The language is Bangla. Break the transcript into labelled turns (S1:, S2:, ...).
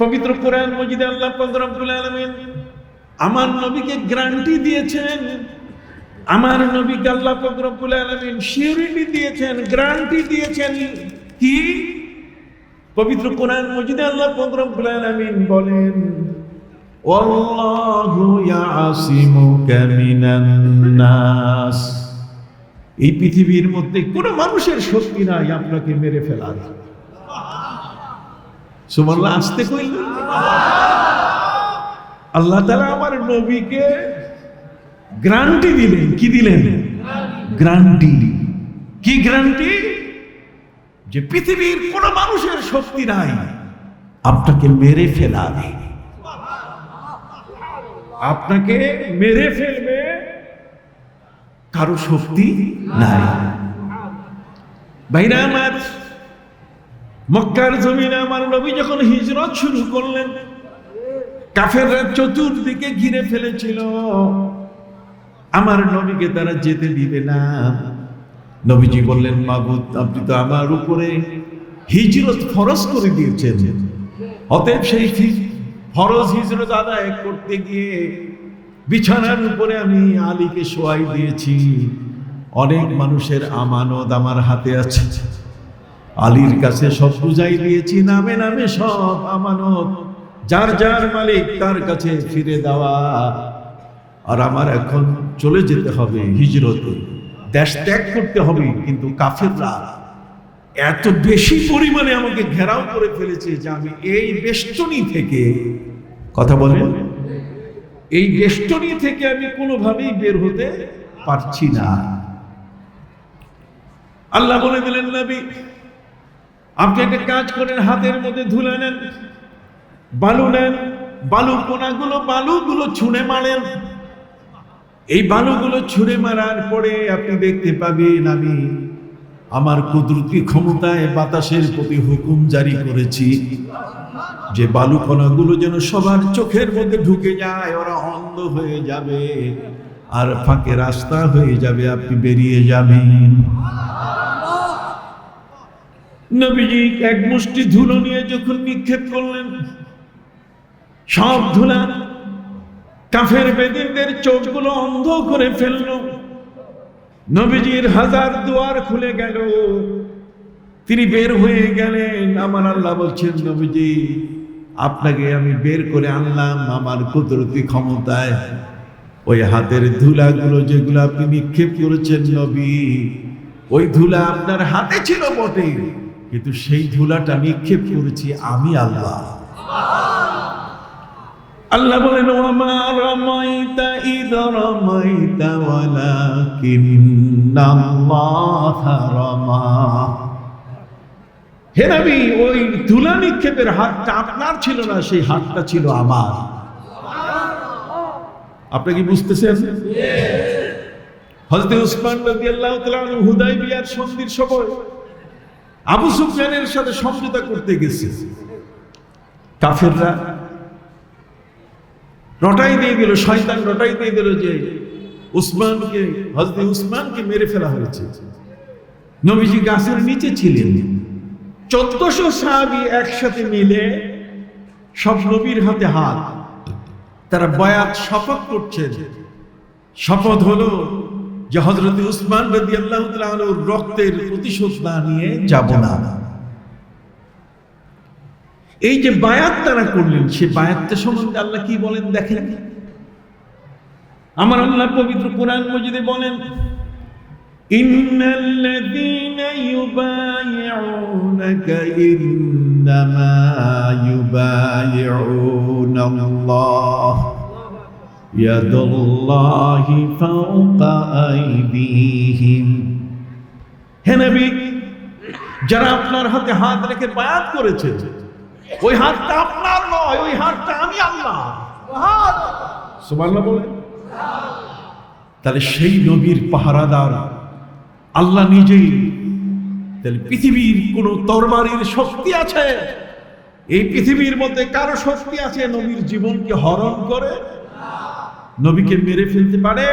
S1: পবিত্র কোরআন মজিদে আল্লাহ পাক রব্বুল আলামিন আমার নবীকে গ্যারান্টি দিয়েছেন, আমার নবীকে আল্লাহ পাক রব্বুল আলামিন সিউরিটি দিয়েছেন, গ্যারান্টি দিয়েছেন। কি? পবিত্র কোরআন মজিদে আল্লাহ পাক রব্বুল আলামিন বলেন এই পৃথিবীর মধ্যে কোনো মানুষের শক্তি নাই আপনাকে মেরে ফেলার। সুমাল্লাহ আসতে কইল। আল্লাহ তালা আমার নবীকে গ্রান্টি দিলেন, কি দিলেন? গ্রান্টি। কি গ্রান্টি? যে পৃথিবীর কোন মানুষের শক্তি নাই, আপনাকে মেরে ফেলাবে আপনাকে মেরে ফেলবে, কারও শক্তি নাই। ভাইরা আমার মক্কার জমিনে আমার নবী যখন হিজরত শুরু করলেন, কাফেররা চতুর্দিকে ঘিরে ফেলেছিল। আমার নবীকে তারা যেতে দিবে না। নবীজি বললেন, মাবুদ, আপনি তো আমার উপরে হিজরত ফরজ করে দিয়েছেন। অতএব সেই ফরজ হিজরত আদায় করতে গিয়ে বিছানার উপরে আমি আলীকে শোয়াই দিয়েছি। অনেক মানুষের আমানত আমার হাতে আছে। আলীর কাছে সব বুঝাই দিয়েছি, নামে নামে সব আমানত। যার যার মালিক তার কাছে ফিরে দেওয়া। আর আমার এখন চলে যেতে হবে হিজরতে। দেশ ত্যাগ করতে হবে কিন্তু কাফেররা এত বেশি পরিমাণে আমাকে ঘেরাও করে ফেলেছে যে আমি এই বেষ্টনী থেকে কথা বলেন এই বেষ্টনী থেকে আমি কোনোভাবেই বের হতে পারছি না। আল্লাহ বলে দিলেন, নবী আপনি একটা কাজ করেন, হাতের মধ্যে ধুলে নেন, বালু নেন, বালু কোনাগুলো, বালুগুলো ছুঁড়ে মারেন। এই বালুগুলো ছুঁড়ে মারার পরে আপনি দেখতে পাবেন আমি আমার কুদরতি ক্ষমতায় বাতাসের প্রতি হুকুম জারি করেছি যে বালু কণাগুলো যেন সবার চোখের মধ্যে ঢুকে যায়, ওরা অন্ধ হয়ে যাবে আর ফাঁকে রাস্তা হয়ে যাবে, আপনি বেরিয়ে যাবেন। নবীজি এক মুষ্টি ধুলো নিয়ে যখন নিক্ষেপ করলেন, সব ধুলা কাফের বেদিনদের চোখগুলো অন্ধ করে ফেলল। নবীজির হাজার দুয়ার খুলে গেল। তিনি বের হয়ে গেলেন। আমার আল্লাহ বলছেন, নবীজি, আপনাকে আমি বের করে আনলাম আমার কুদরতি ক্ষমতায়। ওই হাতের ধুলাগুলো যেগুলো আপনি নিক্ষেপ করেছেন নবী, ওই ধুলা আপনার হাতে ছিল বটে কিন্তু সেই ধুলাটা নিক্ষেপ করেছি আমি আল্লাহ। আল্লাহ বলেন হে ওই তুলা নিক্ষেপের হাতটা আপনার ছিল না, সেই হাতটা ছিল আমার। আপনি কি বুঝতেছেন? হযরত উসমান রাদিয়াল্লাহু তাআলা হুদায়বিয়ার সন্ধির সময় আবু সুফিয়ানের সাথে সমঝোতা করতে গেছে। কাফেররা রটাই দিয়ে দিল শয়তান রটাই দিয়ে দিল যে উসমানকে হজরত উসমানকে মেরে ফেলা হয়েছে। নবীজি গাছের নিচে ছিলেন। চোদ্দশো সাহাবি একসাথে মিলে সব নবীর হাতে হাত। তারা বয়াত শপথ করছেন। শপথ হলো যে উসমান রদি আল্লাহ রক্তের প্রতিশোধ না নিয়ে যাব না। এই যে বায়াত তারা করলেন, সে বায়াতটা সম্বন্ধে আল্লাহ কি বলেন দেখেন? আমার আল্লাহ পবিত্র কোরআন মজিদে বলেন, ইন্নাল্লাযীনা ইউবাইউনাকা ইন্নামা ইউবাইউনাল্লাহ ইয়াদুল্লাহি ফাওকা আইদিহিম। হে নবী, যারা আপনার হাতে হাত রেখে বায়াত করেছে, ওই হাতটা আপনার নয়, ওই হাতটা আমি আল্লাহ। সুবহানাল্লাহ বলেন। তাহলে সেই নবীর পাহারাদার আল্লাহ নিজেই, তাহলে পৃথিবীর কোন তরবারির শক্তি আছে? এই পৃথিবীর মধ্যে কারও শক্তি আছে? নবীর জীবনকে হরণ করে? নবীকে মেরে ফেলতে পারে?